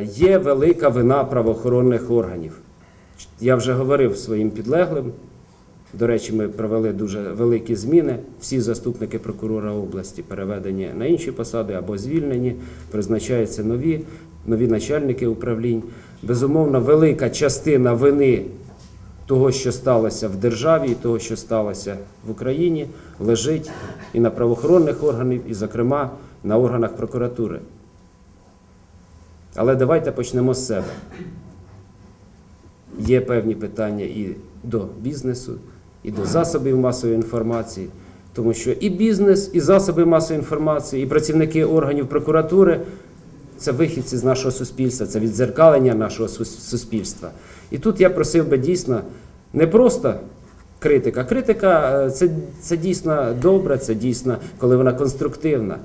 Є велика вина правоохоронних органів. Я вже говорив своїм підлеглим. До речі, ми провели дуже великі зміни. Всі заступники прокурора області переведені на інші посади або звільнені, призначаються нові, нові начальники управлінь. Безумовно, велика частина вини того, що сталося в державі, і того, що сталося в Україні, лежить і на правоохоронних органах, і, зокрема, на органах прокуратури. Але давайте почнемо з себе. Є певні питання і до бізнесу, і до засобів масової інформації, тому що і бізнес, і засоби масової інформації, і працівники органів прокуратури це вихідці з нашого суспільства, це відзеркалення нашого суспільства. І тут я просив би дійсно не просто критика. Критика е, це, це дійсно добре, це дійсно, коли вона конструктивна.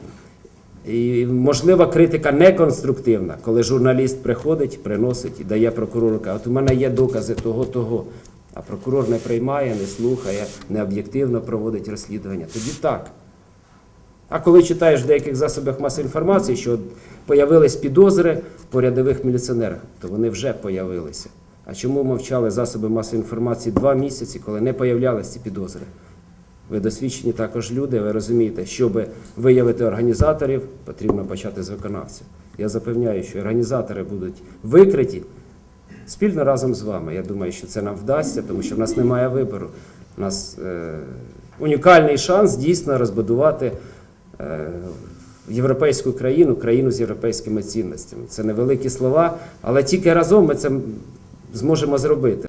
І можлива критика неконструктивна, коли журналіст приходить, приносить і дає прокурору, каже, от у мене є докази того, того. А прокурор не приймає, не слухає, не об'єктивно проводить розслідування. Тоді так. А коли читаєш в деяких засобах масової інформації, що появились підозри по рядових міліціонерах, то вони вже появилися. А чому мовчали засоби масової інформації два місяці, коли не появлялися ці підозри? Ви досвідчені також люди, ви розумієте, щоб виявити організаторів, потрібно почати з виконавців. Я запевняю, що організатори будуть викриті спільно разом з вами. Я думаю, що це нам вдасться, тому що в нас немає вибору. У нас е, унікальний шанс дійсно розбудувати е, європейську країну, країну з європейськими цінностями. Це невеликі слова, але тільки разом ми це зможемо зробити.